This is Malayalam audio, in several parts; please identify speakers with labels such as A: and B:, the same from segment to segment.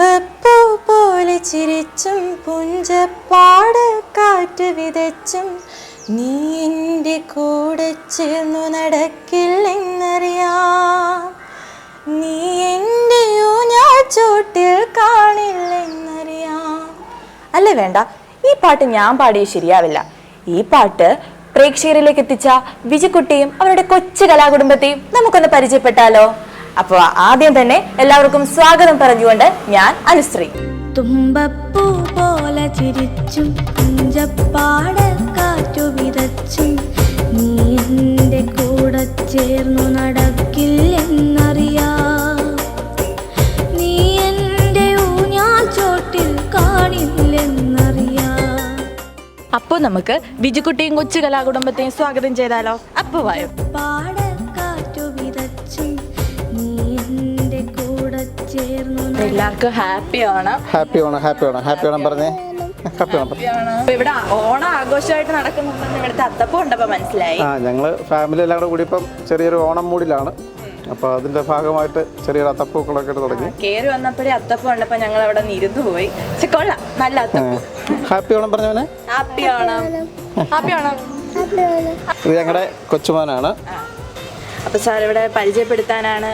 A: തുമ്പപ്പൂ പോലെ ചിരിച്ചും പുഞ്ചപ്പാട് കാറ്റ് വിതച്ചും നീ എന്റെ കൂടെ ചേർന്നു നടക്കില്ലെന്നറിയാം. നീ എന്റെ ഞാൻ ചോട്ടിൽ കാണില്ലെന്നറിയാം.
B: അല്ലേ വേണ്ട ഈ പാട്ട് ഞാൻ പാടിയ ശരിയാവില്ല. ഈ പാട്ട് പ്രേക്ഷകരിലേക്ക് എത്തിച്ച വിജിക്കുട്ടിയും അവരുടെ കൊച്ചു കലാകുടുംബത്തെയും നമുക്കൊന്ന് പരിചയപ്പെട്ടാലോ? അപ്പൊ ആദ്യം തന്നെ എല്ലാവർക്കും സ്വാഗതം പറഞ്ഞുകൊണ്ട് ഞാൻ അനുശ്രീ.
A: തുമ്പപ്പൂ പോലെ ചിരിച്ചും കുഞ്ചപ്പാട് കാറ്റു വിതച്ചും നീ എന്റെ കൂടെ ചേർന്നു നടക്കില്ലെന്നറിയാം നീ എന്റെ ഊഞ്ഞാൽ ചോട്ടിൽ കാണില്ലെന്നറിയാം.
B: അപ്പോൾ നമുക്ക് ബിജുക്കുട്ടിയും കൊച്ചു കലാകുടുംബത്തെയും സ്വാഗതം ചെയ്താലോ? അപ്പൊ വായോ. എല്ലാവർക്കും ഹാപ്പി ആണ്
C: happy Onam happy Onam happy Onam പറഞ്ഞേ? ഹാപ്പി ഓണം
B: ഇവിടെ ഓണം ആഘോഷമായിട്ട് നടക്കുന്നുണ്ടെന്ന് ഇവിടുത്തെ അത്തപ്പം ഉണ്ടപ്പോ മനസ്സിലായി.
C: ആ ഞങ്ങൾ ഫാമിലി എല്ലാം കൂടെ കൂടി ഇപ്പം ചെറിയൊരു ഓണം മൂടിലാണ്. അപ്പൊ അതിന്റെ ഭാഗമായിട്ട് ചെറിയൊരു അത്തപ്പൂക്കളൊക്കെ ഇട്ട് തുടങ്ങി.
B: കേറി വന്നപ്പോഴേ അത്തപ്പം ഉണ്ടപ്പോ ഞങ്ങൾ അവിടെ നിരുന്നു പോയി. പക്ഷെ കൊള്ളാം. നല്ല അത്തപ്പം.
C: ഹാപ്പി ഓണം പറഞ്ഞവനെ
B: ഹാപ്പി ഓണം ഹാപ്പി ഓണം
C: ഇത് ഞങ്ങളുടെ കൊച്ചുമാനാണ്.
B: അപ്പൊ സാർ ഇവിടെ പരിചയപ്പെടുത്താനാണ്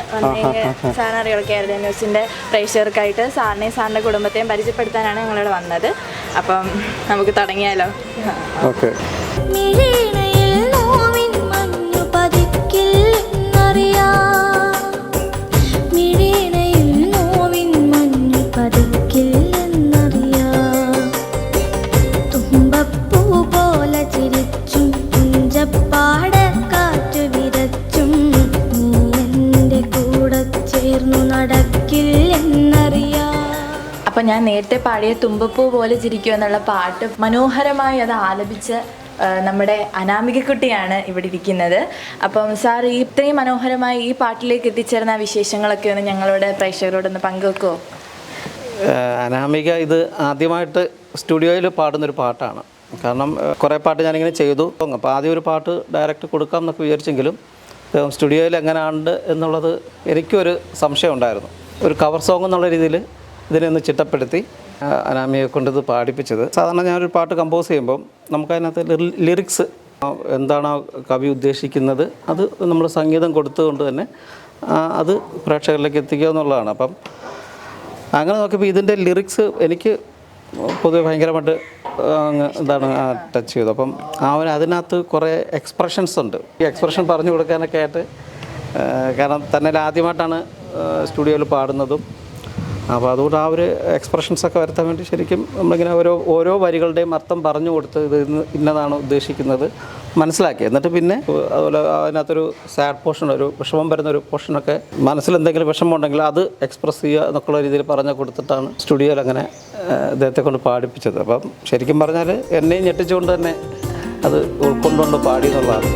B: സാറിനറിയോ കേരള ന്യൂസിന്റെ പ്രേക്ഷകർക്കായിട്ട് സാറിനെയും സാറിന്റെ കുടുംബത്തെയും പരിചയപ്പെടുത്താനാണ് ഞങ്ങളിവിടെ വന്നത്. അപ്പം നമുക്ക് തുടങ്ങിയാലോ?
C: ഓക്കെ
B: ഞാൻ നേരത്തെ പാടിയ തുമ്പപ്പൂ പോലെ ചിരിക്കൂ എന്നുള്ള പാട്ട് മനോഹരമായി അത് ആലപിച്ച് നമ്മുടെ അനാമികക്കുട്ടിയാണ് ഇവിടെ ഇരിക്കുന്നത്. അപ്പം സാർ ഈ ഇത്രയും മനോഹരമായി ഈ പാട്ടിലേക്ക് എത്തിച്ചേർന്ന വിശേഷങ്ങളൊക്കെ ഒന്ന് ഞങ്ങളോട് പ്രേക്ഷകരോടൊന്ന് പങ്കുവെക്കുമോ
C: അനാമിക ഇത് ആദ്യമായിട്ട് സ്റ്റുഡിയോയിൽ പാടുന്നൊരു പാട്ടാണ്. കാരണം കുറേ പാട്ട് ഞാനിങ്ങനെ ചെയ്തു. അപ്പോൾ ആദ്യം ഒരു പാട്ട് ഡയറക്റ്റ് കൊടുക്കാം എന്നൊക്കെ വിചാരിച്ചെങ്കിലും സ്റ്റുഡിയോയിൽ എങ്ങനെയാണ് എന്നുള്ളത് എനിക്കൊരു സംശയം ഉണ്ടായിരുന്നു ഒരു കവർ സോങ് എന്നുള്ള രീതിയിൽ ഇതിനെ ഒന്ന് ചിട്ടപ്പെടുത്തി അനാമിയെ കൊണ്ടത് പാടിപ്പിച്ചത്. സാധാരണ ഞാനൊരു പാട്ട് കമ്പോസ് ചെയ്യുമ്പം നമുക്കതിനകത്ത് ലിറിക്സ് എന്താണ് കവി ഉദ്ദേശിക്കുന്നത് അത് നമ്മൾ സംഗീതം കൊടുത്തുകൊണ്ട് തന്നെ അത് പ്രേക്ഷകരിലേക്ക് എത്തിക്കുക എന്നുള്ളതാണ്. അപ്പം അങ്ങനെ നോക്കിയപ്പോൾ ഇതിന്റെ ലിറിക്സ് എനിക്ക് പൊതുവെ ഭയങ്കരമായിട്ട് എന്താണ് ടച്ച് ചെയ്തു. അപ്പം ആ ഒരു അതിനകത്ത് കുറേ എക്സ്പ്രഷൻസ് ഉണ്ട്. ഈ എക്സ്പ്രഷൻ പറഞ്ഞു കൊടുക്കാനൊക്കെ ആയിട്ട് കാരണം തന്നെ ആദ്യമായിട്ടാണ് സ്റ്റുഡിയോയിൽ പാടുന്നതും അപ്പോൾ അതുകൊണ്ട് ആ ഒരു എക്സ്പ്രഷൻസൊക്കെ വരുത്താൻ വേണ്ടി ശരിക്കും നമ്മളിങ്ങനെ ഓരോ ഓരോ വരികളുടെയും അർത്ഥം പറഞ്ഞു കൊടുത്ത് ഇത് ഇന്ന് ഇന്നതാണ് ഉദ്ദേശിക്കുന്നത് മനസ്സിലാക്കി. എന്നിട്ട് പിന്നെ അതുപോലെ അതിനകത്തൊരു സാഡ് പോർഷൻ ഒരു വിഷമം വരുന്ന ഒരു പോർഷനൊക്കെ മനസ്സിൽ എന്തെങ്കിലും വിഷമം ഉണ്ടെങ്കിൽ അത് എക്സ്പ്രസ് ചെയ്യുക എന്നൊക്കെയുള്ള രീതിയിൽ പറഞ്ഞു കൊടുത്തിട്ടാണ് സ്റ്റുഡിയോയിൽ അങ്ങനെ അദ്ദേഹത്തെ കൊണ്ട് പാടിപ്പിച്ചത്. അപ്പം ശരിക്കും പറഞ്ഞാൽ എന്നെയും ഞെട്ടിച്ചുകൊണ്ട് തന്നെ അത് ഉൾക്കൊണ്ടുകൊണ്ട് പാടി എന്നുള്ളതാണ്.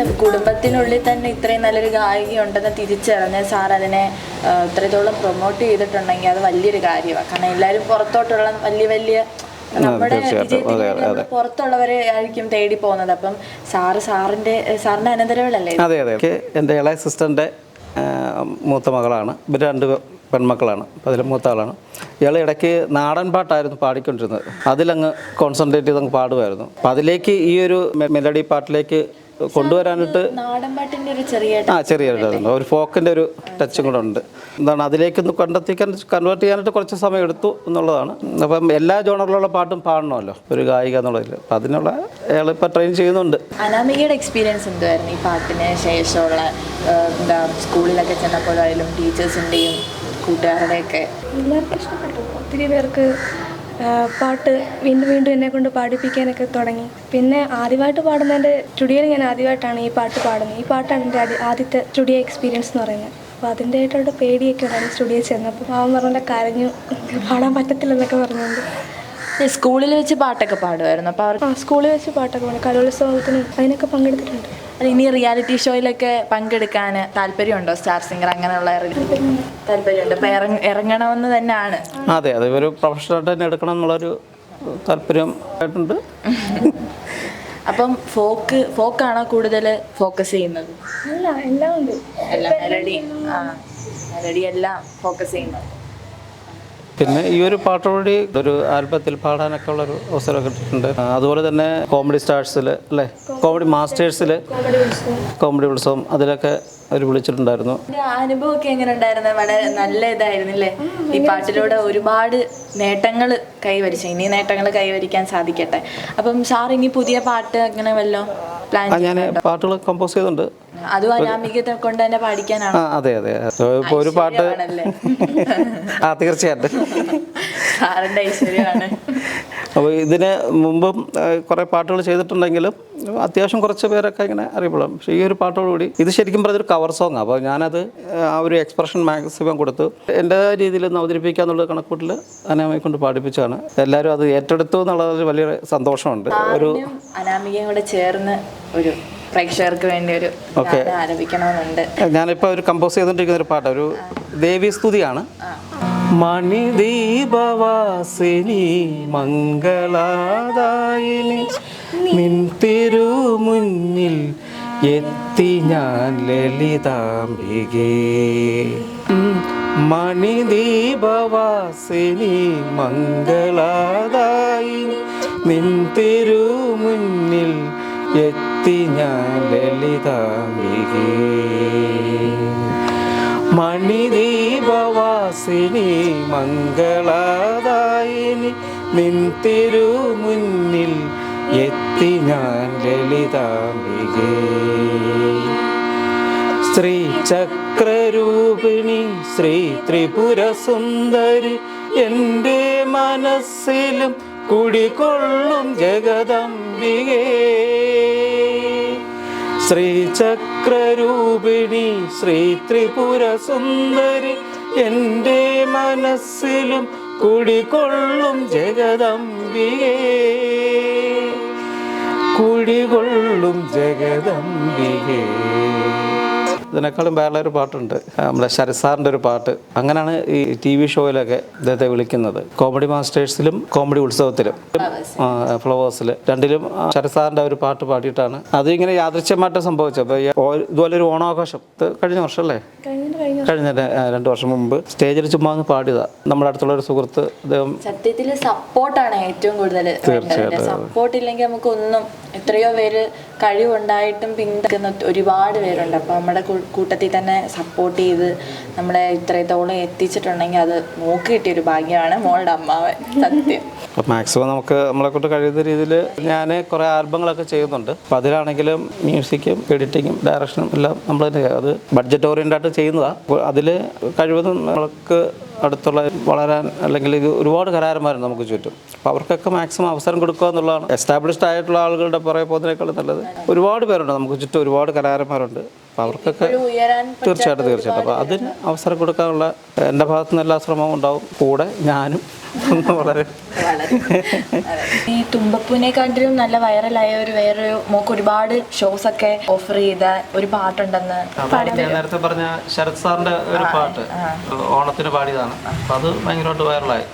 B: അല്ല കുടുംബത്തിനുള്ളിൽ തന്നെ ഇത്രയും നല്ലൊരു ഗായിക ഉണ്ടെന്ന് തിരിച്ചറിഞ്ഞ് സാർ അതിനെ ഇത്രത്തോളം പ്രൊമോട്ട് ചെയ്തിട്ടുണ്ടെങ്കിൽ അത് വലിയൊരു കാര്യമാണ് കാരണം എല്ലാവരും പുറത്തോട്ടുള്ള വലിയ വലിയ നമ്മുടെ പുറത്തുള്ളവരെ ആയിരിക്കും തേടി പോകുന്നത്. അപ്പം സാറ് സാറിന്റെ സാറിന്റെ അനന്തരവളല്ലേ?
C: അതെ അതെ. എന്റെ ഇളയ സിസ്റ്ററിന്റെ മൂത്ത മകളാണ്. ഇവർ രണ്ട് പെൺമക്കളാണ്. അപ്പോൾ അതിൽ മൂത്ത ആളാണ്. ഇയാൾ ഇടയ്ക്ക് നാടൻ പാട്ടായിരുന്നു പാടിക്കൊണ്ടിരുന്നത്. അതിലങ്ങ് കോൺസെൻട്രേറ്റ് ചെയ്ത് അങ്ങ് പാടുമായിരുന്നു. അപ്പോൾ അതിലേക്ക് ഈ ഒരു മെലഡി പാട്ടിലേക്ക് കൊണ്ടുവരാനായിട്ട്
B: നാടൻ ഒരു ചെറിയ
C: ആ ചെറിയ ഒരു ഫോക്കിന്റെ ഒരു ടച്ചും കൂടെ ഉണ്ട്. എന്താണ് അതിലേക്കൊന്ന് കണ്ടെത്തിക്കാൻ കൺവേർട്ട് ചെയ്യാനായിട്ട് കുറച്ച് സമയം എടുത്തു എന്നുള്ളതാണ്. അപ്പം എല്ലാ ജോണറിലുള്ള പാട്ടും പാടണമല്ലോ ഒരു ഗായിക എന്നുള്ളതിൽ. അപ്പം അതിനുള്ള അയാളിപ്പോൾ ട്രെയിൻ ചെയ്യുന്നുണ്ട്.
B: അനാമികയുടെ എക്സ്പീരിയൻസ് എന്തുവായിരുന്നു ഈ പാട്ടിന് ശേഷമുള്ള എന്താ സ്കൂളിലൊക്കെ ചെന്നപ്പോഴായാലും ടീച്ചേഴ്സിന്റെയും കൂട്ടുകാരുടെയൊക്കെ?
D: എല്ലാവർക്കും ഇഷ്ടപ്പെട്ടു. ഒത്തിരി പേർക്ക് പാട്ട് വീണ്ടും വീണ്ടും എന്നെ കൊണ്ട് പാടിപ്പിക്കാനൊക്കെ തുടങ്ങി. പിന്നെ ആദ്യമായിട്ട് പാടുന്നതിന്റെ സ്റ്റുഡിയോയിൽ ഞാൻ ആദ്യമായിട്ടാണ് ഈ പാട്ട് പാടുന്നത്. ഈ പാട്ടാണ് എന്റെ ആദ്യ- ആദ്യത്തെ സ്റ്റുഡിയോ എക്സ്പീരിയൻസ് എന്ന് പറയുന്നത്. അപ്പോൾ അതിന്റെതായിട്ടുള്ള പേടിയൊക്കെ ഉണ്ടായിരുന്നു സ്റ്റുഡിയോ ചെന്നപ്പോൾ. അവൻ പറഞ്ഞ കരഞ്ഞു. പാടാൻ പറ്റത്തില്ലെന്നൊക്കെ പറഞ്ഞുകൊണ്ട്.
B: സ്കൂളിൽ വെച്ച് പാട്ടൊക്കെ പാടുമായിരുന്നു അപ്പോൾ അവർ
D: ആ സ്കൂളിൽ വെച്ച് പാട്ടൊക്കെ പാടും. കലോത്സവത്തിനും അതിനൊക്കെ പങ്കെടുത്തിട്ടുണ്ട്.
B: അല്ല, ഇനി റിയാലിറ്റി ഷോയിലൊക്കെ പങ്കെടുക്കാൻ താല്പര്യമുണ്ടോ? സ്റ്റാർ സിംഗർ അങ്ങനെയുള്ള താല്പര്യമുണ്ട്. ഇറങ്ങ ഇറങ്ങണമെന്ന് തന്നെയാണ്.
C: അതെ അതെ. ഒരു പ്രൊഫഷണലായിട്ട് തന്നെ എടുക്കണം എന്നുള്ളൊരു താല്പര്യം ആയിട്ടുണ്ട്.
B: അപ്പം ഫോക്ക് ഫോക്കാണോ കൂടുതൽ ഫോക്കസ് ചെയ്യുന്നത്?
D: അല്ല എല്ലാം ഉണ്ട്.
B: എല്ലാം മെലഡി ആ മെലഡി എല്ലാം ഫോക്കസ് ചെയ്യുന്നത്.
C: പിന്നെ ഈ ഒരു പാട്ടോടി ഒരു ആൽബത്തിൽ പാടാനൊക്കെ ഉള്ളൊരു അവസരം കിട്ടിയിട്ടുണ്ട്. അതുപോലെ തന്നെ കോമഡി സ്റ്റാർസിൽ അല്ലേ? കോമഡി മാസ്റ്റേഴ്സിൽ
D: കോമഡി ഉത്സവം.
C: അതിലൊക്കെ അവർ വിളിച്ചിട്ടുണ്ടായിരുന്നു.
B: അനുഭവമൊക്കെ എങ്ങനെ ഉണ്ടായിരുന്നു? വളരെ നല്ല ഇതായിരുന്നില്ലേ? ഈ പാട്ടിലൂടെ ഒരുപാട് നേട്ടങ്ങൾ കൈവരിച്ചു. ഇനി നേട്ടങ്ങൾ കൈവരിക്കാൻ സാധിക്കട്ടെ. അപ്പം സാർ ഇനി പുതിയ പാട്ട് അങ്ങനെ വല്ലോ പ്ലാൻ
C: ഞാൻ പാട്ടുകൾ കമ്പോസ് ചെയ്തിട്ടുണ്ട്
B: അതും അനാമികത്തെ കൊണ്ട് തന്നെ പാടിക്കാനാണ്?
C: അതെ അതെ. ഇപ്പോൾ ഒരു പാട്ട് ആ തീർച്ചയായിട്ടും.
B: സാറിന്റെ ഐശ്വര്യമാണ്.
C: അപ്പോൾ ഇതിന് മുമ്പും കുറേ പാട്ടുകൾ ചെയ്തിട്ടുണ്ടെങ്കിലും അത്യാവശ്യം കുറച്ച് പേരൊക്കെ ഇങ്ങനെ അറിയപ്പെടാം. പക്ഷേ ഈ ഒരു പാട്ടോടുകൂടി ഇത് ശരിക്കും പറഞ്ഞൊരു കവർ സോങ് അപ്പോൾ ഞാനത് ആ ഒരു എക്സ്പ്രഷൻ മാക്സിമം കൊടുത്തു. എന്റെ രീതിയിൽ ഒന്ന് അവതരിപ്പിക്കുക എന്നുള്ള കണക്കൂട്ടിൽ അനാമയെ കൊണ്ട് പാടിപ്പിച്ചാണ് എല്ലാവരും അത് ഏറ്റെടുത്തു എന്നുള്ളതിൽ വലിയ സന്തോഷമുണ്ട്. ഒരു
B: അനാമികയും കൂടെ ചേർന്ന് ഒരു പ്രേക്ഷകർക്ക് വേണ്ടി ഒരു ആരംഭിക്കണമെന്നുണ്ട്. ഞാനിപ്പോ
C: ഞാനിപ്പോൾ ഒരു കമ്പോസ് ചെയ്തുകൊണ്ടിരിക്കുന്ന ഒരു പാട്ട് ഒരു ദേവീസ്തുതിയാണ് മണിദീപവാസിനി മംഗളാദായിനി നിൻ തിരുമുന്നിൽ എത്തി ഞാൻ ലളിതാംബികേ. മണിദീപവാസിനി മംഗളാദായിനി നിൻ തിരുമുന്നിൽ എത്തി ഞാൻ ലളിതാംബികേ മണിദീപവാസിനി മംഗളാദായിനി നിൻ തിരുമുന്നിൽ എത്തി ഞാൻ ലളിതാംബികേ ശ്രീ ചക്രരൂപിണി ശ്രീ ത്രിപുര സുന്ദരി എന്റെ മനസ്സിലും കുടികൊള്ളും ജഗദംബികേ. ശ്രീചക്രരൂപിണി ശ്രീ ത്രിപുര സുന്ദരി എന്റെ മനസ്സിലും കുടികൊള്ളും ജഗദംബികേ. കുടികൊള്ളും ജഗദംബികേ. ഇതിനേക്കാളും വേറെ ഒരു പാട്ടുണ്ട്. നമ്മുടെ ശരസാറിന്റെ ഒരു പാട്ട്. അങ്ങനെയാണ് ഈ ടി വി ഷോയിലൊക്കെ ഇദ്ദേഹത്തെ വിളിക്കുന്നത്. കോമഡി മാസ്റ്റേഴ്സിലും കോമഡി ഉത്സവത്തിലും ഫ്ലവേഴ്സിൽ രണ്ടിലും ശരസാറിന്റെ ഒരു പാട്ട് പാടിയിട്ടാണ്. അത് ഇങ്ങനെ യാദൃശ്യമായിട്ട് സംഭവിച്ചത്. ഇതുപോലെ ഒരു ഓണാഘോഷം. കഴിഞ്ഞ വർഷമല്ലേ?
D: കഴിഞ്ഞ.
C: രണ്ടു വർഷം മുമ്പ് സ്റ്റേജിൽ ചുമ്മാ ഒന്ന് പാടിയതാണ് നമ്മുടെ അടുത്തുള്ള ഒരു സുഹൃത്ത് അദ്ദേഹം
B: സത്യത്തിൽ സപ്പോർട്ടാണ് ഏറ്റവും കൂടുതൽ സപ്പോർട്ട് ഇല്ലെങ്കിൽ നമുക്ക് ഒന്നും എത്രയോ പേര് കഴിവുണ്ടായിട്ടും പിന്തുണക്കുന്ന ഒരുപാട് പേരുണ്ട്. അപ്പോൾ നമ്മുടെ കൂട്ടത്തിൽ തന്നെ സപ്പോർട്ട് ചെയ്ത് നമ്മളെ ഇത്രത്തോളം എത്തിച്ചിട്ടുണ്ടെങ്കിൽ അത് നോക്കി കിട്ടിയൊരു ഭാഗ്യമാണ് മോളുടെ അമ്മാവൻ. സത്യം.
C: അപ്പോൾ മാക്സിമം നമുക്ക് നമ്മളെ കൊണ്ട് കഴിയുന്ന രീതിയിൽ ഞാൻ കുറേ ആൽബങ്ങളൊക്കെ ചെയ്യുന്നുണ്ട്. അപ്പോൾ അതിലാണെങ്കിലും മ്യൂസിക്കും എഡിറ്റിങ്ങും ഡയറക്ഷനും എല്ലാം നമ്മൾ തന്നെ അത് ബഡ്ജറ്റ് ഓറിയന്റ് ആയിട്ട് ചെയ്യുന്നതാണ് അതിൽ കഴിവതും നമ്മൾക്ക് അടുത്തുള്ള വളരാൻ അല്ലെങ്കിൽ ഇത് ഒരുപാട് കരാരന്മാരും നമുക്ക് ചുറ്റും. അപ്പോൾ അവർക്കൊക്കെ മാക്സിമം അവസരം കൊടുക്കുക എന്നുള്ളതാണ്. എസ്റ്റാബ്ലിഷ്ഡ് ആയിട്ടുള്ള ആളുകളുടെ പുറകെ പോകുന്നതിനേക്കാളും നല്ലത്. ഒരുപാട് പേരുണ്ട് നമുക്ക് ചുറ്റും ഒരുപാട് കലാകാരന്മാരുണ്ട്. അപ്പോൾ അവർക്കൊക്കെ
B: ഉയരാൻ
C: തീർച്ചയായിട്ടും തീർച്ചയായിട്ടും. അപ്പോൾ അതിന് അവസരം കൊടുക്കാനുള്ള എന്റെ ഭാഗത്തു നിന്ന് എല്ലാ ശ്രമവും ഉണ്ടാവും. കൂടെ ഞാനും വളരെ.
B: ഈ തുമ്പപ്പൂവിനെക്കാട്ടിലും നല്ല വൈറലായ ഒരു വേറെ മോക്ക് ഒരുപാട് ഷോസ് ഒക്കെ ഓഫർ ചെയ്ത ഒരു പാട്ടുണ്ടെന്ന്
C: ഞാൻ നേരത്തെ പറഞ്ഞ ശരത് സാറിന്റെ ഒരു പാട്ട്. ഓണത്തിന് പാടിയതാണ്. അത് ഭയങ്കരമായിട്ട് വൈറലായി.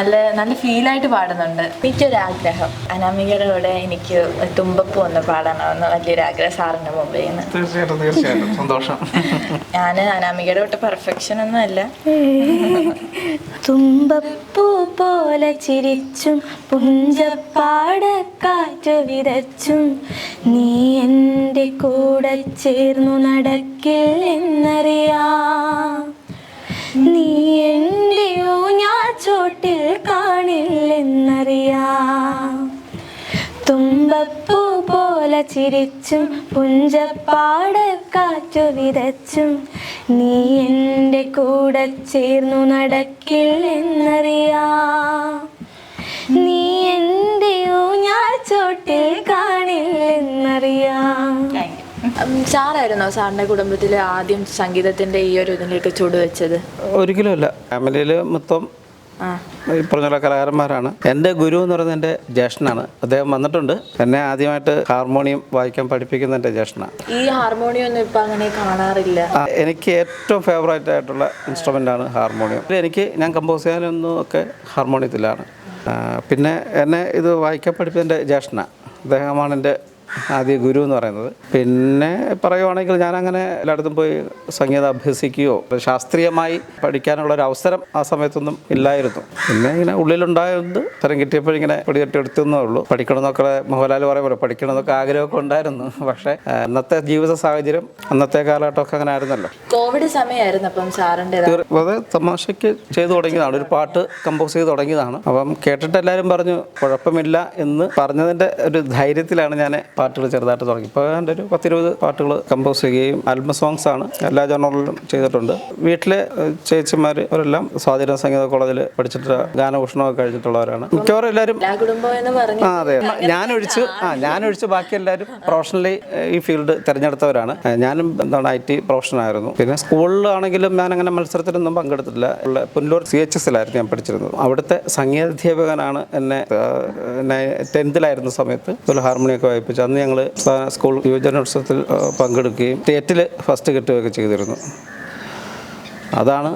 B: നല്ല നല്ല ഫീലായിട്ട് പാടുന്നുണ്ട്. എനിക്കൊരാഗ്രഹം. അനാമികയുടെ കൂടെ എനിക്ക് തുമ്പപ്പൂ ഒന്ന് പാടണമെന്ന് വലിയൊരു ആഗ്രഹം സാറിന്റെ മുമ്പിൽ നിന്ന്
C: തീർച്ചയായിട്ടും തീർച്ചയായിട്ടും. സന്തോഷം.
B: ഞാൻ അനാമികയുടെ കൂട്ട് പെർഫെക്ഷൻ ഒന്നും അല്ല.
A: തുമ്പപ്പൂ പോലെ ചിരിച്ചും പുഞ്ചപ്പാടക്കാറ്റു വിതച്ചും നീ എന്റെ കൂടെ ചേർന്നു നടക്കില്ലെന്നറിയാം. നീ എന്റെ ഞാൻ ചോട്ടിൽ കാണില്ലെന്നറിയാം. തുമ്പപ്പൂ പോലെ ചിരിച്ചും പുഞ്ചപ്പാടക്കാറ്റു വിതച്ചും നീ എന്റെ കൂടെ ചേർന്നു നടക്കില്ലെന്നറിയാം. നീ എന്റെ ഞാൻ ചോട്ടിൽ കാണില്ലെന്നറിയാം.
B: സാറായിരുന്നോ സാറിന്റെ കുടുംബത്തിലെ ആദ്യം സംഗീതത്തിന്റെ ഈ ഒരു ഇതിലേക്ക് ചുടുവെച്ചത്
C: ഒരിക്കലും അല്ല ഫാമിലിയിൽ മൊത്തം ഈ പറഞ്ഞ കലാകാരന്മാരാണ്. എന്റെ ഗുരു എന്ന് പറയുന്നത് എന്റെ ജ്യേഷ്ഠനാണ്. അദ്ദേഹം വന്നിട്ടുണ്ട്. എന്നെ ആദ്യമായിട്ട് ഹാർമോണിയം വായിക്കാൻ പഠിപ്പിക്കുന്ന എന്റെ ജ്യേഷ്ഠനാണ്.
B: ഈ ഹാർമോണിയം ഒന്നും ഇപ്പം അങ്ങനെ കാണാറില്ല.
C: എനിക്ക് ഏറ്റവും ഫേവറേറ്റ് ആയിട്ടുള്ള ഇൻസ്ട്രുമെന്റ് ആണ് ഹാർമോണിയം. എനിക്ക് ഞാൻ കമ്പോസ് ചെയ്യാനൊന്നും ഒക്കെ ഹാർമോണിയത്തിലാണ്. പിന്നെ എന്നെ ഇത് വായിക്കാൻ പഠിപ്പിച്ച എന്റെ ജ്യേഷ്ഠനാണ്. അദ്ദേഹമാണ് എന്റെ ആദ്യ ഗുരു എന്ന് പറയുന്നത്. പിന്നെ പറയുവാണെങ്കിൽ ഞാൻ അങ്ങനെ എല്ലായിടത്തും പോയി സംഗീതം അഭ്യസിക്കുകയോ ശാസ്ത്രീയമായി പഠിക്കാനുള്ള ഒരു അവസരം ആ സമയത്തൊന്നും ഇല്ലായിരുന്നു. പിന്നെ ഇങ്ങനെ ഉള്ളിലുണ്ടായത് തരം കിട്ടിയപ്പോൾ ഇങ്ങനെ പിടികെട്ടി എടുത്തേ ഉള്ളൂ. പഠിക്കണമെന്നൊക്കെ മോഹൻലാൽ പറയുമ്പോൾ പഠിക്കണമെന്നൊക്കെ ആഗ്രഹമൊക്കെ ഉണ്ടായിരുന്നു. പക്ഷേ അന്നത്തെ ജീവിത സാഹചര്യം അന്നത്തെ കാലഘട്ടമൊക്കെ അങ്ങനെ ആയിരുന്നല്ലോ.
B: കോവിഡ് സമയമായിരുന്നു അപ്പം
C: സാറിന്റെ അത് തമാശയ്ക്ക് ചെയ്തു തുടങ്ങിയതാണ്. ഒരു പാട്ട് കമ്പോസ് ചെയ്ത് തുടങ്ങിയതാണ്. അപ്പം കേട്ടിട്ട് എല്ലാവരും പറഞ്ഞു കുഴപ്പമില്ല എന്ന് പറഞ്ഞതിന്റെ ഒരു ധൈര്യത്തിലാണ് ഞാൻ പാട്ടുകൾ ചെറുതായിട്ട് തുടങ്ങി. ഇപ്പോൾ എന്റെ ഒരു പത്തിരുപത് പാട്ടുകൾ കമ്പോസ് ചെയ്യുകയും ആൽബം സോങ്സ് ആണ് എല്ലാ ജോണറിലും ചെയ്തിട്ടുണ്ട്. വീട്ടിലെ ചേച്ചിമാർ അവരെല്ലാം സ്വാധീന സംഗീത കോളേജിൽ പഠിച്ചിട്ട് ഗാനഭൂഷണമൊക്കെ കഴിച്ചിട്ടുള്ളവരാണ്. മിക്കവാറും എല്ലാവരും ആ അതെ. ഞാനൊഴിച്ച് ആ ഞാനൊഴിച്ച് ബാക്കി എല്ലാവരും പ്രൊഫഷണലി ഈ ഫീൽഡ് തിരഞ്ഞെടുത്തവരാണ്. ഞാനും എന്താണ് ഐ ടി പ്രൊഫഷനായിരുന്നു പിന്നെ സ്കൂളിലാണെങ്കിലും ഞാൻ അങ്ങനെ മത്സരത്തിലൊന്നും പങ്കെടുത്തിട്ടില്ല പുനലൂർ പുല്ലൂർ സി എച്ച് എസിലായിരുന്നു ഞാൻ പഠിച്ചിരുന്നത്. അവിടുത്തെ സംഗീതാധ്യാപകനാണ് എന്നെ എന്നെ ടെൻത്തിലായിരുന്ന സമയത്ത് ഒരു ഹാർമോണിയൊക്കെ വായിപ്പിച്ചു അന്ന് ഞങ്ങൾ സ്കൂൾ യുവജനോത്സവത്തിൽ പങ്കെടുക്കുകയും സ്റ്റേറ്റിൽ ഫസ്റ്റ് കിട്ടുകയൊക്കെ ചെയ്തിരുന്നു. അതാണ്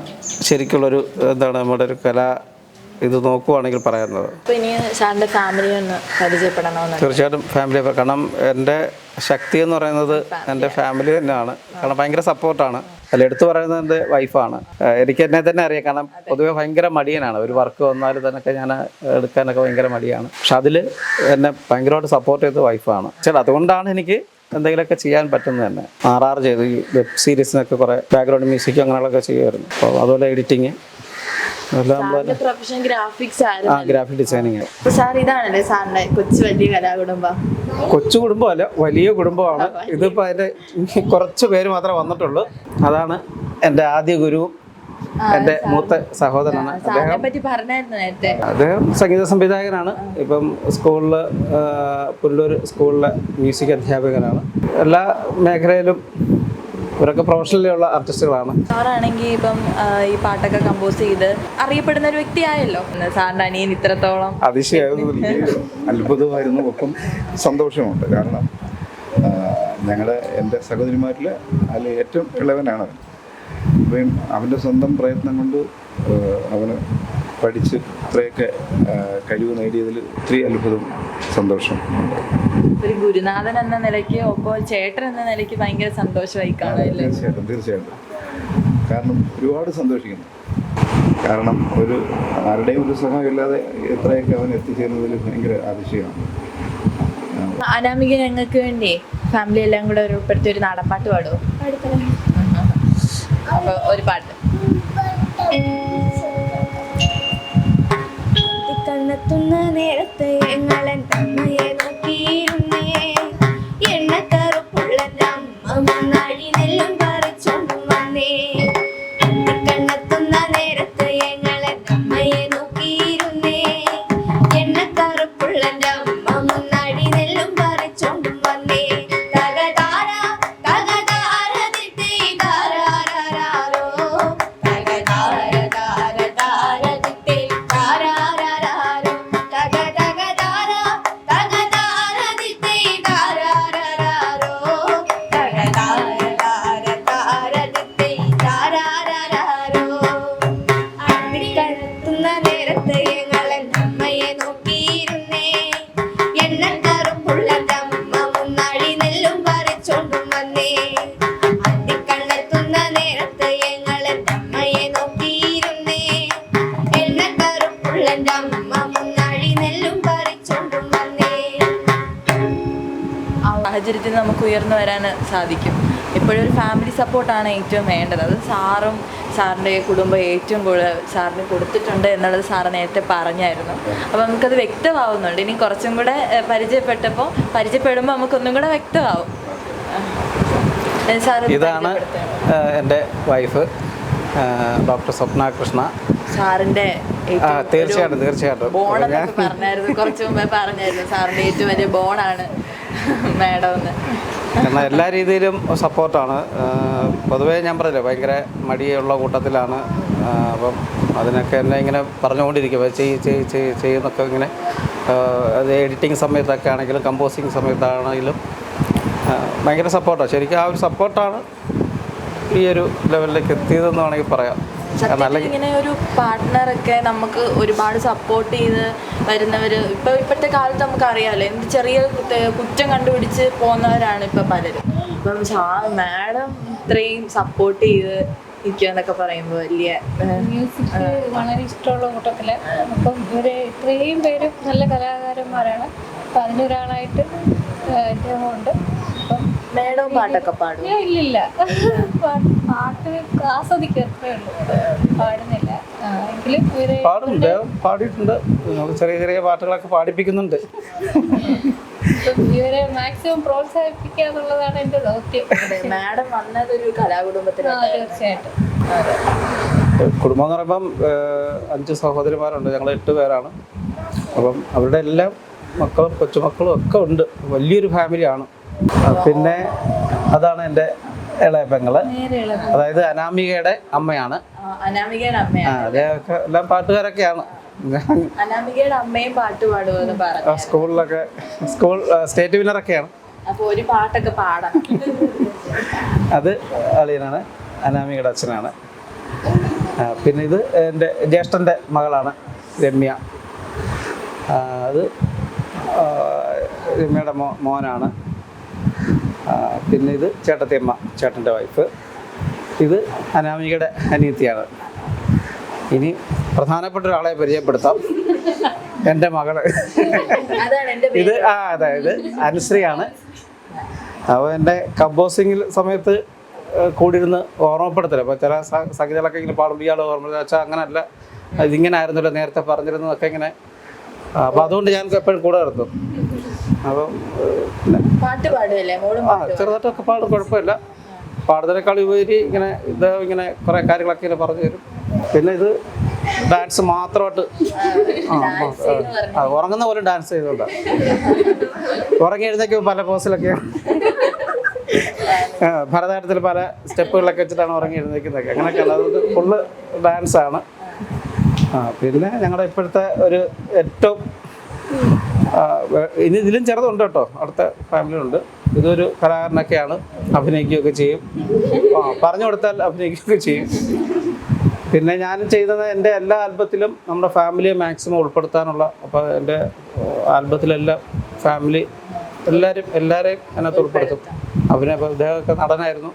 C: ശരിക്കുള്ളൊരു എന്താണ് നമ്മുടെ ഒരു കല ഇത് നോക്കുവാണെങ്കിൽ പറയുന്നത് തീർച്ചയായിട്ടും ഫാമിലി കാരണം എന്റെ ശക്തി എന്ന് പറയുന്നത് എന്റെ ഫാമിലി തന്നെയാണ്. കാരണം ഭയങ്കര സപ്പോർട്ടാണ് അതിൽ എടുത്തു പറയുന്നത് എന്റെ വൈഫാണ് എനിക്ക് എന്നെ തന്നെ അറിയാം. കാരണം പൊതുവെ ഭയങ്കര മടിയനാണ്. ഒരു വർക്ക് വന്നാൽ തന്നെ ഞാൻ എടുക്കാനൊക്കെ ഭയങ്കര മടിയാണ്. പക്ഷെ അതിൽ എന്നെ ഭയങ്കരമായിട്ട് സപ്പോർട്ട് ചെയ്തത് വൈഫാണ് ചേട്ടാ അതുകൊണ്ടാണ് എനിക്ക് എന്തെങ്കിലുമൊക്കെ ചെയ്യാൻ പറ്റുന്നത് തന്നെ. ആർ ആർ ചെയ്ത് ഈ വെബ് സീരീസിനൊക്കെ കുറേ ബാക്ക്ഗ്രൗണ്ട് മ്യൂസിക് അങ്ങനെയുള്ളതൊക്കെ ചെയ്യുമായിരുന്നു. അപ്പോൾ അതുപോലെ എഡിറ്റിങ്
B: പ്രൊഫഷൻ ഗ്രാഫിക്സ്
C: ആ ഗ്രാഫിക് ഡിസൈനിങ്
B: സാർ ഇതാണല്ലേ സാറിന്റെ കൊച്ചു വലിയ കലാകുടുംബം?
C: കൊച്ചു കുടുംബമല്ല വലിയ കുടുംബമാണ്. ഇതിപ്പോ അതിന്റെ കുറച്ച് പേര് മാത്രമേ വന്നിട്ടുള്ളൂ. അതാണ് എന്റെ ആദ്യ ഗുരുവും എന്റെ മൂത്ത സഹോദരനാണ് അദ്ദേഹം. അദ്ദേഹം സംഗീത സംവിധായകനാണ്. ഇപ്പം സ്കൂളിൽ പുല്ലൂർ സ്കൂളിലെ മ്യൂസിക് അധ്യാപകനാണ്. എല്ലാ മേഖലയിലും ഇവരൊക്കെ പ്രൊഫഷണലി ഉള്ള ആർട്ടിസ്റ്റുകളാണ്
B: സാറാണെങ്കിൽ ഇപ്പം ഈ പാട്ടൊക്കെ കമ്പോസ് ചെയ്ത് അറിയപ്പെടുന്ന ഒരു വ്യക്തിയായല്ലോ. സാറിന്റെ അനിയൻ ഇത്രത്തോളം.
E: അതിശയമായിരുന്നു അത്ഭുതമായിരുന്നു. ഒപ്പം സന്തോഷമുണ്ട്. കാരണം ഞങ്ങളുടെ എന്റെ സഹോദരിമാരിൽ അതിൽ ഏറ്റവും ഇളവനാണ് അവൻ. അപ്പം അവന്റെ സ്വന്തം പ്രയത്നം കൊണ്ട് അവന് പഠിച്ച് ഇത്രയൊക്കെ കഴിവ് നേടിയതിൽ ഒത്തിരി അത്ഭുതം സന്തോഷം.
B: ഒരു ഗുരുനാഥൻ എന്ന നിലയ്ക്ക് ഒപ്പം ചേട്ടൻ എന്ന നിലയ്ക്ക് ഭയങ്കര സന്തോഷമായി കാണുമല്ലേ
E: തീർച്ചയായിട്ടും തീർച്ചയായിട്ടും. കാരണം ഒരുപാട് സന്തോഷിക്കുന്നു. കാരണം ഒരു ആരുടെയും ഒരു സഹായം ഇല്ലാതെ എത്രയൊക്കെ അവൻ എത്തിച്ചേരുന്നതിൽ ഭയങ്കര അതിശയമാണ്.
B: അനാമിക ഞങ്ങൾക്ക് വേണ്ടി ഫാമിലി എല്ലാം കൂടെ ഒരു ഇപ്പോഴത്തെ ഒരു നാടൻ പാട്ട് പാടുമോ അപ്പൊ ഒരു പാട്ട്.
A: കണ്ണെത്തുന്ന നേരത്ത് ഞങ്ങളൻ അമ്മയെ
B: ഉയർന്നു വരാൻ സാധിക്കും. ഇപ്പോഴൊരു ഒരു ഫാമിലി സപ്പോർട്ടാണ് ഏറ്റവും വേണ്ടത്. അത് സാറും സാറിന്റെ കുടുംബം ഏറ്റവും കൂടുതൽ സാറിന് കൊടുത്തിട്ടുണ്ട് എന്നുള്ളത് സാറ് നേരത്തെ പറഞ്ഞായിരുന്നു. അപ്പോൾ നമുക്കത് വ്യക്തമാവുന്നുണ്ട്. ഇനി കുറച്ചും കൂടെ പരിചയപ്പെട്ടപ്പോൾ പരിചയപ്പെടുമ്പോൾ നമുക്കൊന്നും കൂടെ വ്യക്തമാവും.
C: ഇതാണ് എന്റെ വൈഫ് ഡോക്ടർ സ്വപ്ന കൃഷ്ണ.
B: സാറിന്റെ
C: ആ, തീർച്ചയായിട്ടും, തീർച്ചയായിട്ടും.
B: ബോണെന്നൊക്കെ പറഞ്ഞായിരുന്നു. കുറച്ച് മുമ്പേ പറഞ്ഞായിരുന്നു. സാറിന്റെ ഏറ്റവും വലിയ ബോണാണ്. മാഡം എന്ന്.
C: കാരണം എല്ലാ രീതിയിലും സപ്പോർട്ടാണ്. പൊതുവേ ഞാൻ പറഞ്ഞില്ലേ ഭയങ്കര മടിയുള്ള കൂട്ടത്തിലാണ്. അപ്പം അതിനൊക്കെ എന്നെ ഇങ്ങനെ പറഞ്ഞുകൊണ്ടിരിക്കും. "അത് ചെയ്യ് ചെയ്യ് ചെയ്യ് ചെയ്യുന്നൊക്കെ ഇങ്ങനെ അത് എഡിറ്റിംഗ് സമയത്തൊക്കെ ആണെങ്കിലും കമ്പോസിങ് സമയത്താണെങ്കിലും ഭയങ്കര സപ്പോർട്ടാണ് ശരിക്കും ആ ഒരു സപ്പോർട്ടാണ് ഈ ഒരു ലെവലിലേക്ക് എത്തിയതെന്ന് വേണമെങ്കിൽ പറയാം.
B: ഇങ്ങനെ ഒരു പാർട്ട്ണറൊക്കെ നമുക്ക് ഒരുപാട് സപ്പോർട്ട് ചെയ്ത് വരുന്നവർ ഇപ്പൊ ഇപ്പോഴത്തെ കാലത്ത് നമുക്ക് അറിയാലോ എന്ത് ചെറിയ കുറ്റം കണ്ടുപിടിച്ച് പോകുന്നവരാണ് ഇപ്പൊ പലരും. അപ്പം മാഡം ഇത്രയും സപ്പോർട്ട് ചെയ്ത് നിൽക്കുക എന്നൊക്കെ പറയുമ്പോൾ വലിയ
F: മ്യൂസിക് വളരെ ഇഷ്ടമുള്ള കൂട്ടത്തിൽ. അപ്പം ഇവർ ഇത്രയും പേര് നല്ല കലാകാരന്മാരാണ്. അപ്പം അതിനൊരാളായിട്ട് ഇദ്ദേഹമുണ്ട്.
B: മാഡവും പാട്ടൊക്കെ പാടും
F: ഇല്ലില്ല. പാട്ട് ആസ്വദിക്കത്തേ ഉള്ളൂ. പാടുന്നില്ല.
C: പാടുന്നുണ്ട്. പാടിയിട്ടുണ്ട്. ചെറിയ ചെറിയ പാട്ടുകളൊക്കെ പാടിപ്പിക്കുന്നുണ്ട്.
F: ഇവരെ മാക്സിമം പ്രോത്സാഹിപ്പിക്കുക എന്നുള്ളതാണ് എന്റെ ദൗത്യം
B: മാഡം വന്നതൊരു കലാകുടുംബത്തിലാണ്
F: തീർച്ചയായിട്ടും.
C: കുടുംബം എന്ന് പറയുമ്പം അഞ്ച് സഹോദരിമാരുണ്ട്. ഞങ്ങൾ എട്ട് പേരാണ്. അപ്പം അവരുടെ എല്ലാം മക്കളും കൊച്ചുമക്കളും ഒക്കെ ഉണ്ട്. വലിയൊരു ഫാമിലിയാണ് പിന്നെ അതാണ് എന്റെ
F: ഇളയപ്പങ്ങൾ
C: അതായത് അനാമികയുടെ അമ്മയാണ്. എല്ലാം പാട്ടുകാരൊക്കെയാണ്.
B: അനാമികയുടെ അമ്മയും പാട്ട് പാടുമെന്ന് പറഞ്ഞു
C: സ്കൂളിലൊക്കെ സ്കൂൾ സ്റ്റേറ്റ് സ്റ്റേറ്റ് വിന്നറൊക്കെയാണ്.
B: അപ്പൊ ഒരു പാട്ടൊക്കെ പാടാം
C: അത് അളിയനാണ് അനാമികയുടെ അച്ഛനാണ്. പിന്നെ ഇത് എന്റെ ജ്യേഷ്ഠന്റെ മകളാണ് രമ്യ. അത് രമ്യയുടെ മോ മോനാണ്. പിന്നെ ഇത് ചേട്ടത്തിയമ്മ ചേട്ടന്റെ വൈഫ് ഇത് അനാമികയുടെ അനിയത്തിയാണ്. ഇനി പ്രധാനപ്പെട്ട ഒരാളെ പരിചയപ്പെടുത്താം.
B: എന്റെ മകൾ.
C: ഇത് ആ അതായത് അനുശ്രീയാണ്. അപ്പോൾ എന്റെ കമ്പോസിങ്ങിൽ സമയത്ത് കൂടി കൂടിയിരുന്ന് ഓർമ്മപ്പെടുത്തില്ല അപ്പോൾ ചില സംഗീതങ്ങളൊക്കെ ഇങ്ങനെ പാടുമ്പോൾ ഇയാൾ ഓർമ്മ വെച്ചാൽ അങ്ങനല്ല. ഇതിങ്ങനെ ആയിരുന്നല്ലോ നേരത്തെ പറഞ്ഞിരുന്നതൊക്കെ ഇങ്ങനെ. അപ്പോൾ അതുകൊണ്ട് ഞാൻ എപ്പോഴും കൂടെ നിർത്തും. അപ്പം
B: പാട്ട് പാടുമല്ലേ
C: ആ ചെറുതായിട്ടൊക്കെ പാടും. കുഴപ്പമില്ല. പാടുന്നതിനേക്കാൾ ഉപരി ഇങ്ങനെ ഇത് ഇങ്ങനെ കുറെ കാര്യങ്ങളൊക്കെ ഇങ്ങനെ പറഞ്ഞു തരും. പിന്നെ ഇത് ഡാൻസ് മാത്രമായിട്ട്. ആ, ഉറങ്ങുന്ന പോലെ ഡാൻസ് ചെയ്തോണ്ട ഉറങ്ങി എഴുന്നേക്കും പല പോസിലൊക്കെ. ആ, ഭരതനാട്യത്തിൽ പല സ്റ്റെപ്പുകളൊക്കെ വെച്ചിട്ടാണ് ഉറങ്ങി എഴുന്നേക്കുന്നതൊക്കെ. അങ്ങനെയൊക്കെയാണ്. അതുകൊണ്ട് ഫുള്ള് ഡാൻസാണ്. ആ പിന്നെ ഞങ്ങളുടെ ഇപ്പോഴത്തെ ഒരു ഏറ്റവും ഇനി ഇതിലും ചെറുതുണ്ട് കേട്ടോ. അടുത്ത ഫാമിലിയുണ്ട് ഇതൊരു കലാകാരനൊക്കെയാണ് അഭിനയിക്കുകയൊക്കെ ചെയ്യും. പറഞ്ഞു കൊടുത്താൽ അഭിനയിക്കുകയൊക്കെ ചെയ്യും. പിന്നെ ഞാൻ ചെയ്യുന്നത് എന്റെ എല്ലാ ആൽബത്തിലും നമ്മുടെ ഫാമിലിയെ മാക്സിമം ഉൾപ്പെടുത്താനുള്ള അപ്പോൾ എന്റെ ആൽബത്തിലെല്ലാം ഫാമിലി എല്ലാവരും എല്ലാവരെയും അതിനകത്ത് ഉൾപ്പെടുത്തും. അഭിനയ ഇദ്ദേഹമൊക്കെ നടനായിരുന്നു.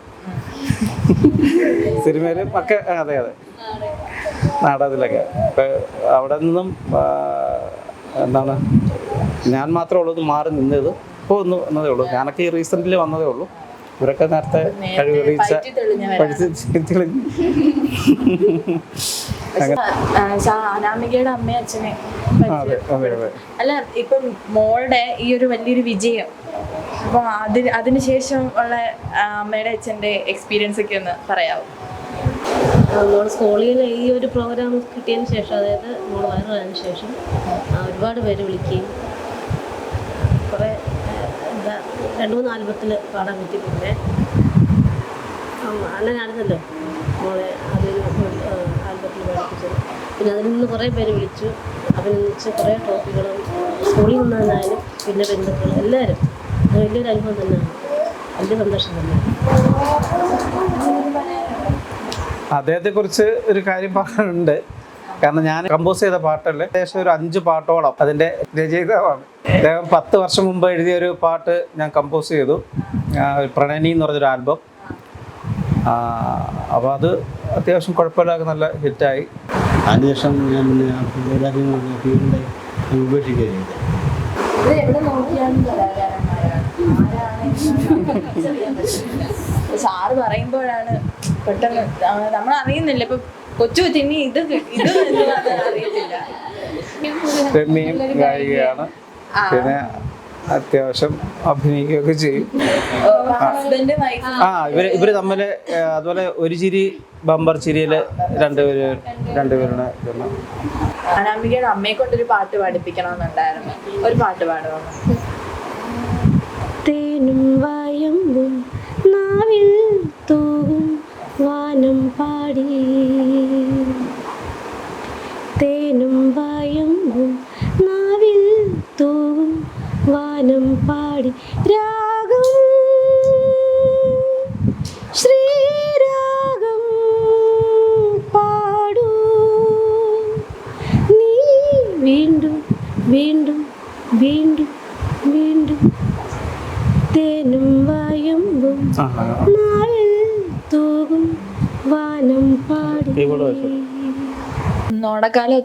C: സിനിമയിലും ഒക്കെ അതെ അതെ. നാടകത്തിലൊക്കെ. അവിടെ നിന്നും എന്താണ്? ഞാൻ മാത്രമേ ഉള്ളത് മാറി നിന്നത്. ഇപ്പോൾ ഒന്ന് വന്നതേ ഉള്ളൂ. ഞാനൊക്കെ ഈ റീസെന്റ്ലി വന്നതേ ഉള്ളൂ. ഇവരൊക്കെ നേരത്തെ കഴിവ്
B: തെളിഞ്ഞവരാണ്.
C: പഠിച്ച് തെളിഞ്ഞ്
B: അനാമികയുടെ അമ്മയും അച്ഛനെ അല്ല ഇപ്പം മോളുടെ ഈ ഒരു വലിയൊരു വിജയം. അപ്പം അതിന് അതിനുശേഷം ഉള്ള അമ്മയുടെ അച്ഛന്റെ എക്സ്പീരിയൻസ് ഒക്കെ ഒന്ന് പറയാമോ
G: മോൾ സ്കൂളിൽ ഈ ഒരു പ്രോഗ്രാം കിട്ടിയതിന് ശേഷം അതായത് നമ്മൾ വയറായതിനു ശേഷം ഒരുപാട് പേര് വിളിക്കുകയും കുറേ എന്താ രണ്ട് മൂന്ന് ആൽബത്തിൽ പാടാൻ പറ്റി പിന്നെ അണ്ണനായിരുന്നല്ലോ മോളെ അതൊരു ആൽബത്തിൽ പഠിപ്പിച്ചത് പിന്നെ അതിൽ നിന്ന് കുറേ പേര് വിളിച്ചു. അഭിനന്ദിച്ച് കുറേ ട്രോഫികളും സ്കൂളിൽ നിന്നായാലും പിന്നെ ബന്ധുക്കൾ എല്ലാവരും. അത് വലിയൊരു അനുഭവം തന്നെയാണ്. വലിയ സന്തോഷം തന്നെയാണ്.
C: അദ്ദേഹത്തെക്കുറിച്ച് ഒരു കാര്യം പറയാനുണ്ട്. കാരണം ഞാൻ കമ്പോസ് ചെയ്ത പാട്ടല്ലേ? ഏകദേശം ഒരു അഞ്ച് പാട്ടോളം അതിന്റെ രചയിതാവാണ്. അദ്ദേഹം പത്ത് വർഷം മുമ്പ് എഴുതിയ ഒരു പാട്ട് ഞാൻ കമ്പോസ് ചെയ്തു. പ്രണയനി എന്ന് പറഞ്ഞൊരു ആൽബം. അപ്പോൾ അത് അത്യാവശ്യം കുഴപ്പമില്ലാതെ നല്ല ഹിറ്റായി.
H: അതിനുശേഷം ഞാൻ ഉപേക്ഷിക്കുകയും ചെയ്തു
B: കലാകാരന്മാരാണ്. സാറ് പറയുമ്പോഴാണ് പെട്ടെന്ന് നമ്മൾ അറിയുന്നില്ല ഇപ്പൊ കൊച്ചു കൊച്ചിനി ഇത് ഇത് അറിയത്തില്ല.
E: രമ്യയും ഗായികയാണ്. പിന്നെ അത്യാവശ്യം അഭിനയിക്കുകയൊക്കെ ചെയ്യും.
C: ആ ഇവർ ഇവർ തമ്മിൽ അതുപോലെ ഒരു ചിരി ബമ്പർ ചിരിയിൽ രണ്ടുപേര് രണ്ടുപേരുടെ.
B: അനാമികയുടെ അമ്മയെ കൊണ്ടൊരു പാട്ട് പാടിപ്പിക്കണമെന്നുണ്ടായിരുന്നു. ഒരു പാട്ട് പാടുമോ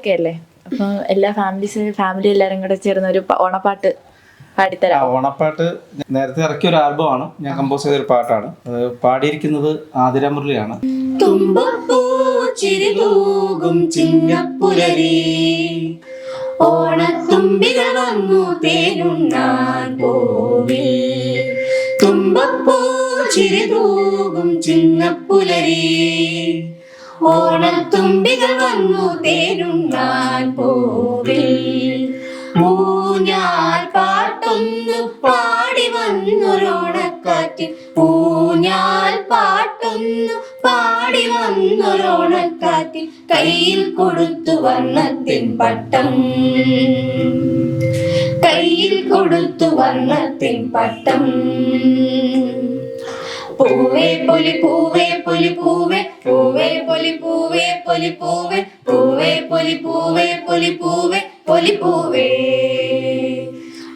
B: ഓണക്കാലമൊക്കെ അല്ലേ അപ്പം എല്ലാ ഫാമിലീസ് ഫാമിലി എല്ലാരും കൂടെ ചേർന്ന് ഒരു ഓണപ്പാട്ട്
C: ആ
B: പാടിത്തരാം
C: ഓണപ്പാട്ട് നേരത്തെ ഇറക്കിയ ഒരു ആൽബമാണ് ഞാൻ കമ്പോസ് ചെയ്ത ഒരു പാട്ടാണ്. അത് പാടിയിരിക്കുന്നത് ആതിര മുരളിയാണ്
A: തുമ്പപ്പൂ ചിരിതൂകും ചിങ്ങപ്പുലരി. ഓണത്തുമ്പികൾ വന്നു തേനുണ്ണാൻ പോവിൽ. തുമ്പപ്പൂ ചിരിതൂകും ചിങ്ങപ്പുലരി. ഓണത്തുമ്പികൾ വന്നു തേനുണ്ണാൻ പോവിൽ. ഊഞ്ഞാൽ പാട്ടൊന്നു പാടി വന്നൊരോണക്കാറ്റ് ഊഞ്ഞാൽ പാട്ടൊന്നു പാടി വന്നൊരോണക്കാറ്റ് കയ്യിൽ കൊടുത്തു വർണത്തിൻ പട്ടം. കയ്യിൽ കൊടുത്തു വർണത്തിൻ പട്ടം. പൂവേ പൊലി പൂവേ പൊലി പൂവേ പൂവേ പൊലി പൂവേ പൊലി പൂവേ പൂവേ പൊലി പൂവേ പൊലി പൂവേ പൊലി പൂവേ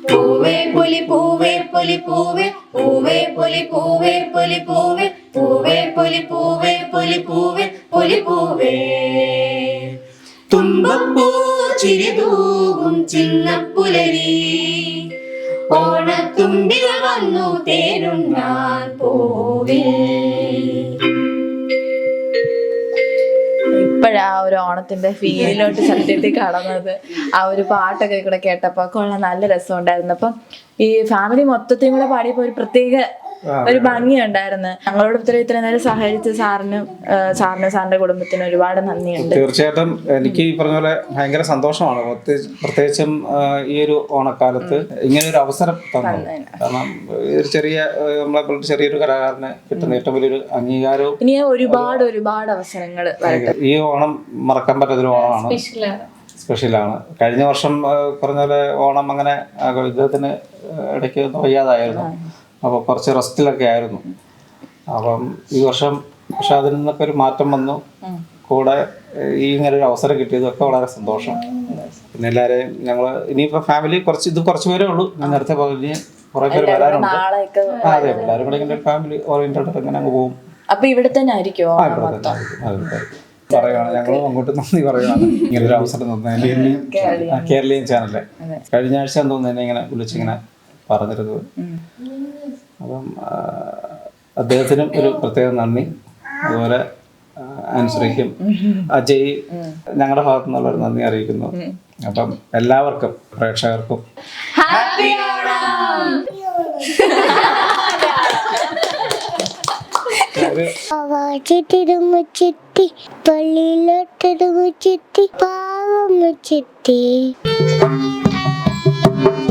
A: പൂവേ പൊലി പൂവേ പൊലി പൂവേ പൂവേ പൊലി പൂവേ പൊലി പൂവേ പൂവേ പൊലി പൂവേ പൊലി പൂവേ പൊലി പൂവേ തുമ്പപ്പൂ ചിരിതൂകും ചിങ്ങപ്പുലരി ഓണത്തുമ്പികൾ വന്നു തേരുണ്ണാൻ പോവിൽ.
B: ഇപ്പോഴാ ഒരു ഓണത്തിന്റെ ഫീലിലോട്ട് സത്യത്തിൽ കടന്നത് ആ ഒരു പാട്ടൊക്കെ കൂടെ കേട്ടപ്പോ കൊള്ളാം നല്ല രസമുണ്ടായിരുന്നു. അപ്പം ഈ ഫാമിലി മൊത്തത്തിൽ കൂടെ പാടിയപ്പോ ഒരു പ്രത്യേക ഒരു ഭംഗിയുണ്ടായിരുന്നു. ഞങ്ങളോട് ഇത്ര ഇത്രയും നേരം സഹകരിച്ച സാറിനും സാറിനും സാറിന്റെ കുടുംബത്തിനും ഒരുപാട് നന്ദിയുണ്ട്.
C: തീർച്ചയായിട്ടും എനിക്ക് ഈ പറഞ്ഞ പോലെ ഭയങ്കര സന്തോഷമാണ്. പ്രത്യേകിച്ച് ഈ ഒരു ഓണക്കാലത്ത് ഇങ്ങനെ ഒരു അവസരം തന്നു. കാരണം ഒരു ചെറിയ നമ്മളെ ചെറിയൊരു കലാകാരന് കിട്ടുന്ന ഏറ്റവും വലിയൊരു അംഗീകാരവും
B: ഇനി ഒരുപാട് ഒരുപാട് അവസരങ്ങൾ
C: ഈ ഓണം മറക്കാൻ പറ്റാത്തൊരു ഓണമാണ്.
F: സ്പെഷ്യലാണ്
C: സ്പെഷ്യലാണ് കഴിഞ്ഞ വർഷം പറഞ്ഞ പോലെ ഓണം അങ്ങനെ ഇദ്ദേഹത്തിന് ഇടയ്ക്ക് വയ്യാതായിരുന്നു. അപ്പോൾ കുറച്ച് റെസ്റ്റിലൊക്കെ ആയിരുന്നു. അപ്പം ഈ വർഷം പക്ഷെ അതിൽ നിന്നൊക്കെ ഒരു മാറ്റം വന്നു. കൂടെ ഈ ഇങ്ങനെ ഒരു അവസരം കിട്ടിയതൊക്കെ വളരെ സന്തോഷം. പിന്നെ എല്ലാവരെയും ഞങ്ങൾ ഇനിയിപ്പോൾ ഫാമിലി കുറച്ച് ഇത് കുറച്ച് പേരേ ഉള്ളൂ. ഞാൻ നേരത്തെ പറഞ്ഞു കുറേ പേര് വരാനുണ്ട്. അതെ എല്ലാവരും കൂടെ ഇങ്ങനെ ഫാമിലി ഓറിയന്റഡ് ഇങ്ങനെ അങ്ങ് പോകും
B: അപ്പൊ ഇവിടെ തന്നെ ആയിരിക്കുമോ.
C: പറയുകയാണ് ഞങ്ങളും അങ്ങോട്ട് നന്ദി പറയുകയാണ് ഇങ്ങനെ ഒരു അവസരം തന്നതിന് കേരളീയൻ. ചാനലിലെ കഴിഞ്ഞ ആഴ്ച തോന്നുന്നു എന്നെ ഇങ്ങനെ വിളിച്ചിങ്ങനെ പറഞ്ഞിരുന്നത്. അപ്പം അദ്ദേഹത്തിനും ഒരു പ്രത്യേക നന്ദി. അതുപോലെ അനുസരിക്കും അനുശ്രീക്കും അജയ് ഞങ്ങളുടെ ഭാഗത്തു നിന്നുള്ള ഒരു നന്ദി അറിയിക്കുന്നു. അപ്പം എല്ലാവർക്കും പ്രേക്ഷകർക്കും.
H: ചിട്ടി പാവം ചിട്ടി